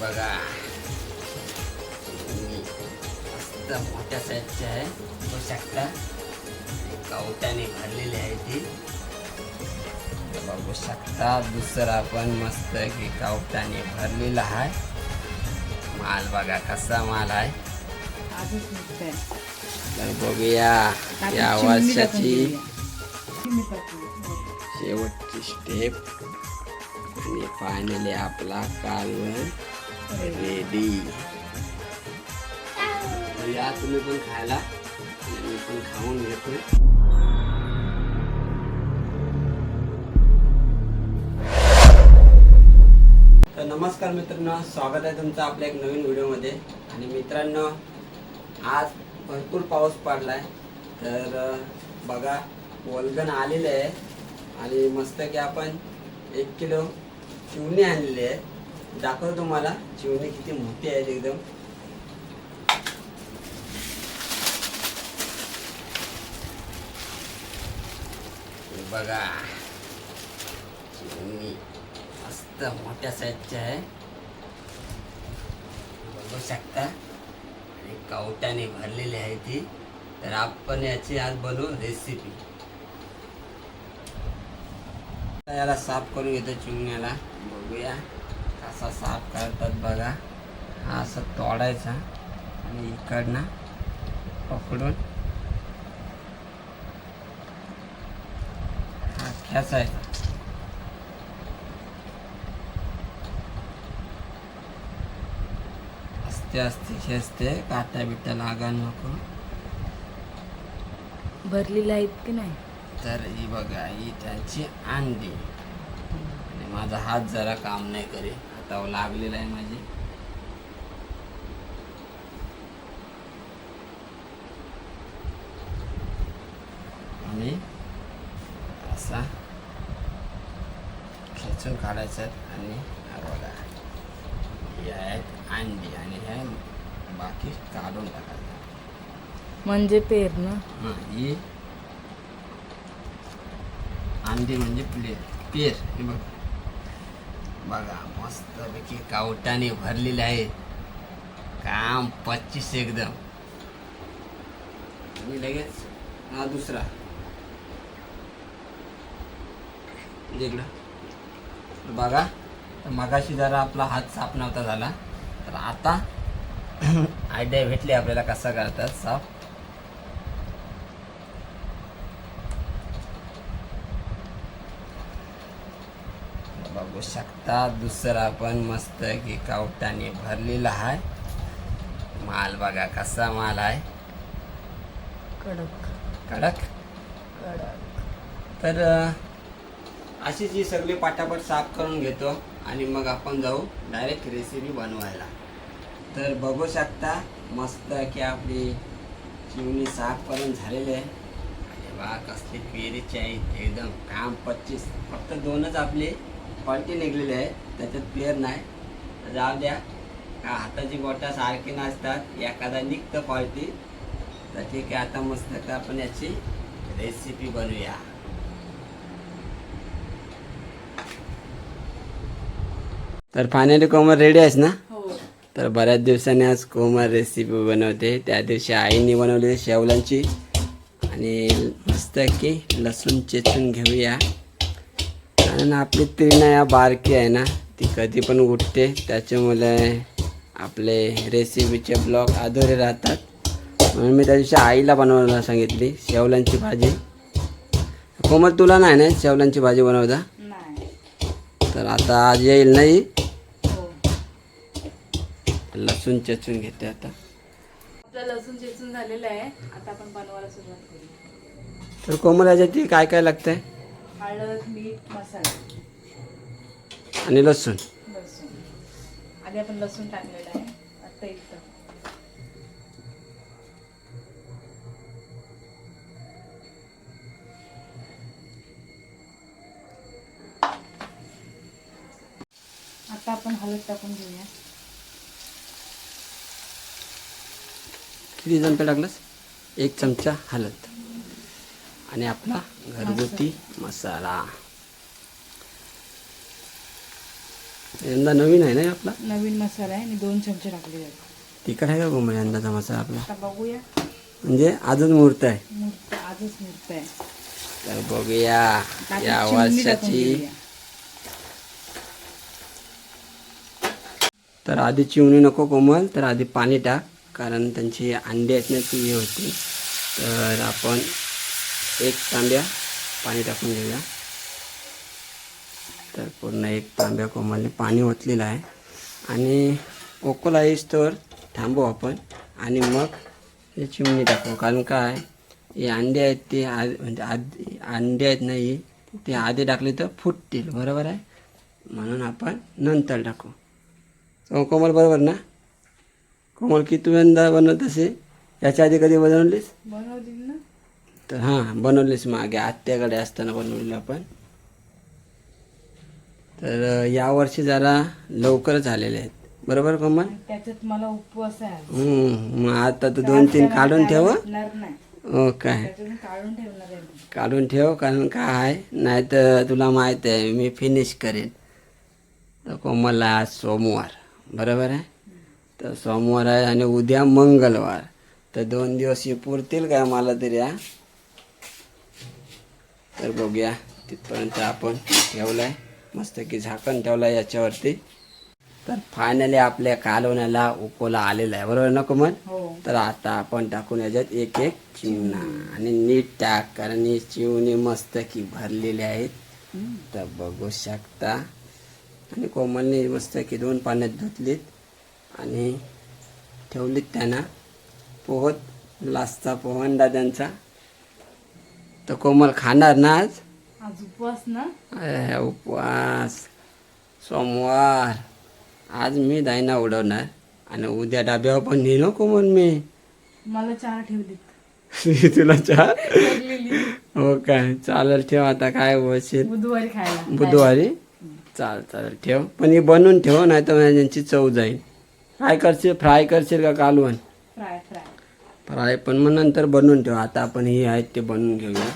बघा. मस्त मोठ्या साईजची आहे. बघू शकता. कवट्याने भरलेली आहे ती. बघू शकता दुसरा पण मस्त की कवट्याने भरलेला आहे. माल बघा कसा माल आहे. तर बघूया. या वर्षाची. शेवटची स्टेप आणि फायनली आपला कालवण. रेडी या तुम्ही पण खायला. मी पण खाऊन घेतो तर नमस्कार मित्रांनो स्वागत आहे तुमचं आपल्या एक नवीन व्हिडिओमध्ये. आणि मित्रांनो आज भरपूर पाऊस पडलाय. तर बघा वलगण आलेलं आहे. आणि मस्त की आपण एक किलो चिवणी आणलेली आहे. दाखवतो तुम्हाला. चिवणी किती मोठी आहेत एकदम. बघा. चिवणी मस्त मोठ्या साईजची आहे. बघू शकता. आणि कवट्याने भरलेली आहे ती. तर आपण याची आज बनवू रेसिपी याला साफ करून घेतो चिमण्याला बघूया. कसा साफ करतात बघा. हा असं तोडायचा आणि इकडनं पकडून हा खेचायचा. असते असते खेचते काटा बिटा लागा नको. भरलेले आहेत की नाही? तर ही बघा ही त्यांची अंडी. आणि माझा हात जरा काम नाही करे हातावर लागलेला आहे माझी. आणि असा खेचून काढायचं आणि हा बघा ही आहेत अंडी आणि ह्या बाकी काढून टाकायचं म्हणजे पेर ना हां ही अंडी म्हणजे प्लेट पेर हे बघ. बघा मस्तपैकी कावटाने भरलेले आहे. काम पच्चीस एकदम. मी लगेच हा दुसरा. इकडं. बघा तर मगाशी जरा आपला हात साफ नव्हता झाला. तर आता आयडिया भेटली आपल्याला कसा करतात साफ. बघू शकता. दुसरा पण मस्त की कावटाने भरलेला आहे माल बघा कसा माल आहे कडक. कडक? कडक. तर अं, अशीच ही सगळी पाटापट साफ करून घेतो आणि मग आपण जाऊ डायरेक्ट रेसिपी बनवायला. तर बघू शकता मस्त की आपली चिवणी साफ करून झालेली आहे. वा कसली पेरीची आहे एकदम काम पच्चीस फक्त दोनच आपले पलटी निघलेले आहे त्याच्यात पेर नाही. जाऊ द्या का हाताची बोटा सारखी नसतात एखादा निघतं पलटी तर ठीक आहे आता मस्त का आपण याची रेसिपी बनवूया. तर फायनली कोमल रेडी आहेस ना? हो. तर बऱ्याच दिवसांनी आज कोमल रेसिपी बनवते. त्या दिवशी आईने बनवली शेवलांची आणि मस्त की लसूण चेचून घेऊया. कारण आपली त्रिना या बारकी आहे ना ती कधी पण उठते. त्याच्यामुळे आपले रेसिपीचे ब्लॉग अधुरे राहतात. म्हणून मी त्या दिवशी आईला बनवायला सांगितली शेवलांची भाजी. कोमल तुला नाही ना शेवलांची भाजी बनवता? नाही. तर आता आज येईल नाही हो. लसूण चेचून घेते आता. आपलं लसूण चेचून झालेलं आहे. आता आपण बनवायला सुरुवात करू तर कोमल याच्यात काय काय लागतंय? हळद मीठ मसाला. आणि लसूण. लसूण. आधी आपण लसूण टाकलेलं आहे. आता इथं. आता आपण हळद टाकून घेऊया. चमचा टाकलंस एक चमचा हळद आणि आपला घरगुती मसाला. यंदा नवीन आहे ना आपला? नवीन मसाला आहे आणि दोन चमचे टाकले तिखट आहे का कोमल यंदाचा मसाला आपला? बघूया. म्हणजे आजच मुहूर्त आहे. मूर्त आजच मूर्त आहे. तर बघूया या चिमणी टाकून वर्षाची घेऊया. तर आधी चिवणी नको कोमल तर आधी पाणी टाक. कारण त्यांची अंडे आहेत ना ती हे होती. तर आपण एक तांब्या पाणी टाकून घेऊया. तर पूर्ण एक तांब्या कोमलने पाणी ओतलेलं आहे. आणि ओकोला तर थांबू आपण. आणि मग हे चिमणी टाकू. कारण काय हे अंडे आहेत ते आ म्हणजे आधी अंडे आहेत नाही ते आधी टाकले तर फुटतील. बरोबर आहे? म्हणून आपण नंतर टाकू. हो, कोमल बरोबर ना? कोमल किती वेळा बनवत असे याच्या आधी कधी बनवलीस? बनवली ना. तर हां बनवलीस मागे. आत्याकडे असताना बनवलेलं आपण. तर यावर्षी जरा लवकरच आलेले आहेत. बरोबर कोमल? त्याच्यात मला उपवास आहे. हम्म, मग आता तर दोन तीन काढून ठेव? हं. नाही. हो काय त्याच्यातून काढून ठेवणार आहे मी. काढून ठेव कारण काय नाही तर तुला माहीत आहे मी फिनिश करेन. तर कोमलला आज सोमवार. बरोबर आहे? तर सोमवार आहे आणि उद्या मंगळवार. तर दोन दिवस हे पुरतील काय मला तरी हा? तर बघूया तिथपर्यंत आपण ठेवलाय. मस्त की झाकण ठेवलंय याच्यावरती. तर फायनली आपल्या कालवण्याला उकोला आलेला आहे बरोबर ना कोमल हो. तर आता आपण टाकून याच्यात एक एक चिवणा आणि नीट टाक कारण ही चिवणी मस्त की भरलेली आहेत. तर बघू शकता. आणि कोमलने मस्त की दोन पाण्यात धुतलीत. आणि ठेवलीत त्यांना पोहत लास्टचा पोहंडा त्यांचा तर कोमल खाणार ना आज? आज उपवास ना? अरे, उपवास. सोमवार. आज मी दायना उडवणार. आणि उद्या डाब्यावर पण नेलो कोमल मी. मला चार ठेवलीत. तुला चहा? ठरलेली. हो काय? चालेल ठेव आता. काय बसेल बुधवारी खायला. बुधवारी? चाल चालेल ठेव. पण हे बनवून ठेव नाही तर त्यांची चव जाईल. फ्राय करशील फ्राय करशील का कालवण? Fry fry. फ्राय पण मग नंतर बनवून ठेव. आता आपण हे आहेत ते बनवून घेऊया.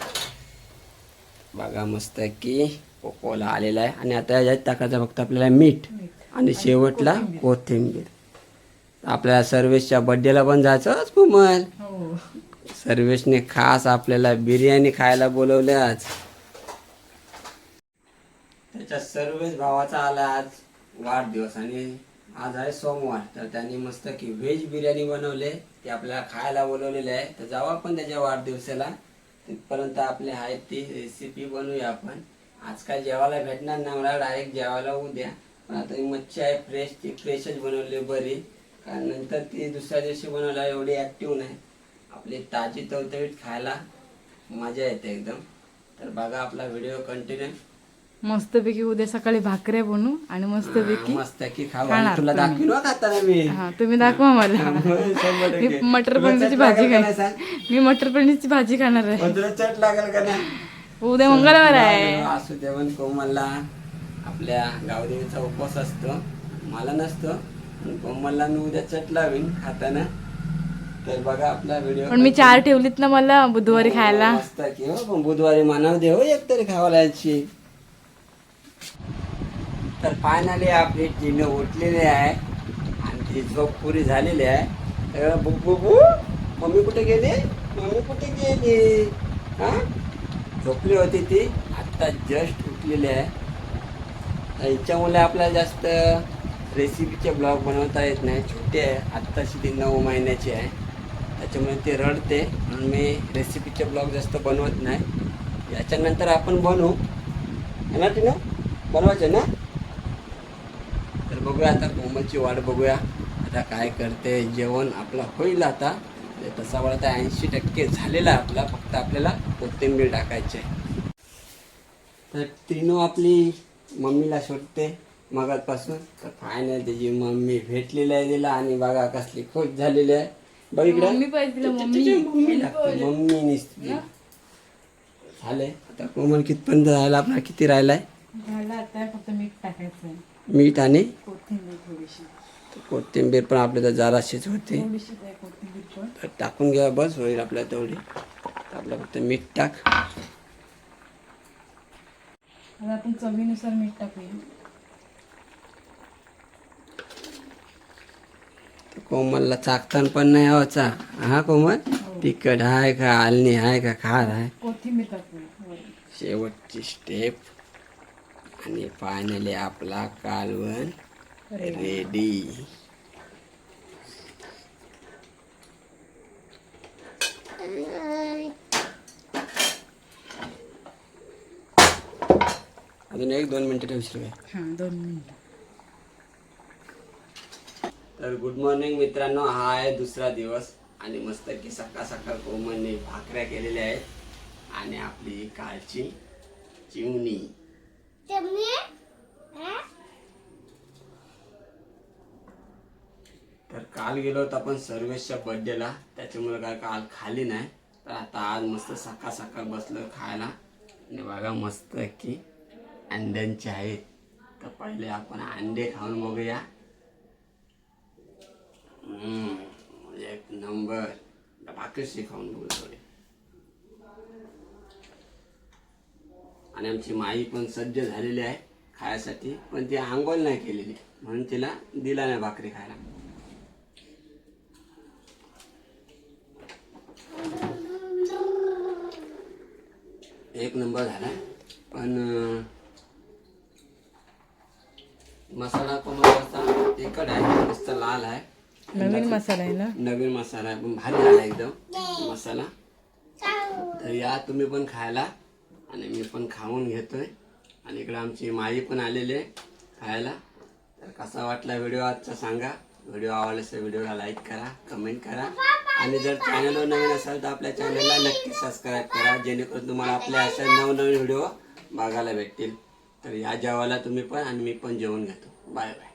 बघा मस्त की कोकोला आलेला आहे. आणि आता याच्यात टाकायचं फक्त आपल्याला मीठ आणि शेवटला कोथिंबीर. आपल्याला सर्वेशच्या बड्डेला पण जायचं कुमल. हो. सर्वेशने खास आपल्याला बिर्याणी खायला बोलवले आज त्याच्या सर्वेश भावाचा आला आज. वाढदिवस आणि आज आहे सोमवार तर त्यांनी मस्त की व्हेज बिर्याणी बनवले ते आपल्याला खायला बोलवलेले आहे. तर जाऊ आपण त्याच्या वाढदिवसाला. तिथपर्यंत आपले आहे ती रेसिपी बनवूया आपण. आज काय जेवायला भेटणार ना मला डायरेक्ट जेवायला उद्या. पण आता मच्छी आहे फ्रेश ती फ्रेशच बनवली बरी. कारण नंतर ती दुसऱ्या दिवशी बनवला एवढी ॲक्टिव्ह नाही. आपली ताजी तवतवीत खायला मजा येते एकदम. तर बघा आपला व्हिडिओ कंटिन्यू मस्तपैकी उद्या सकाळी भाकऱ्या बनवू आणि मस्तपैकी मस्त की खाऊ. खाणार. आणि तुला खाताना मी? हा तुम्ही दाखवा मला. मी. मटर पनीरची भाजी सांग? मी मटर पनीरची भाजी खाणार आहे. पण तुला चट लागेल का नाही? उद्या मंगळवार आहे. असू दे पण कोमलला. आपल्या गावदेवीचा उपवास असतो. मला नसतो. कोमलला मी उद्या चट लावीन खाताना. तर बघा आपला व्हिडिओ पण मी चार ठेवलीत ना मला बुधवारी खायला. मस्त की हो पण बुधवारी मानव दे हो एक तरी खावायला यायची तर फायनली आपली टीन उठलेली आहे. आणि ती झोप पुरी झालेली आहे. बुक बुबू मम्मी कुठे गेली? मम्मी कुठे गेली? हा? झोपली होती ती. आत्ता जस्ट उठलेली आहे. याच्यामुळे आपल्याला जास्त रेसिपीचे ब्लॉग बनवता येत नाही. छोटी आहे. आत्ताशी ती नऊ महिन्याची आहे. त्याच्यामुळे ते रडते. म्हणून मी रेसिपीचे ब्लॉग जास्त बनवत नाही. याच्यानंतर आपण बनवू. है ना टीना? बनवायचं ना? तर बघूया आता कोमलची वाट बघूया. आता काय करते? जेवण आपलं होईल आता. तसा वेळ आता ऐंशी टक्के झालेला आहे आपला. फक्त आपल्याला कोथिंबीर टाकायची आहे. तर तीनू आपली मम्मीला शोधते मगातपासून तर फायनल त्याची मम्मी भेटलेली आहे तिला आणि बघा कसली खुश झालेली आहे. बघ इकडे. मम्मी लागते मम्मी. निसती. झाले आता कोमल कितपर्यंत राहिला? आपला किती राहिलाय? मीठ आणि? कोथिंबीर पण आपल्या तर जाराशीच होती. तर टाकून घ्या बस होईल आपल्या तेवढी. आपलं फक्त मीठ टाक. आपण चवीनुसार मीठ टाकूया. कोमलला चाकतान पण नाही हवाचा हा कोमल? हो. तिखट आहे का आलणी आहे का खार आहे कोथिंबीर शेवटची स्टेप आणि फायनली आपला कालवण रेडी अजून एक दोन मिनिटं ठेवशील काय दोन मिनिट. तर गुड मॉर्निंग मित्रांनो हा आहे दुसरा दिवस आणि मस्त की सकाळ सकाळ कोमलने भाकऱ्या केलेल्या आहेत आणि आपली कालची चिवणी. तर काल गेलो होतो आपण सर्वेशच्या बर्थडेला त्याच्यामुळे काय काल खाली नाही. तर आता आज मस्त सकाळ सकाळ बसलो खायला. आणि बघा मस्त की अंड्यांचे आहेत तर पहिले आपण अंडे खाऊन बघूया. एक नंबर भाकरीशी खाऊन बघू थोडे. आणि आमची माई पण सज्ज झालेली आहे खायसाठी पण ती आंघोळ नाही केलेली. म्हणून तिला दिला नाही भाकरी खायला. एक नंबर झाला. पण मसाला पण तिखट आहे मस्त लाल आहे. नवीन मसाला आहे ना? नवीन मसाला आहे पण भारी झाला एकदम मसाला. तर या तुम्ही पण खायला. आणि मी पण खाऊन घेतोय. आणि इकडे आमची माई पण आलेली आहे खायला. तर कसा वाटला व्हिडिओ आजचा सांगा. व्हिडिओ आवडल्यास व्हिडिओला लाईक करा कमेंट करा. आणि जर चॅनलवर नवीन असाल तर आपल्या चॅनलला नक्की सबस्क्राईब करा जेणेकरून तुम्हाला आपल्या अशा नवनवीन व्हिडिओ बघायला भेटतील. तर या जेवायला तुम्ही पण आणि मी पण जेवण घेतो. Bye bye.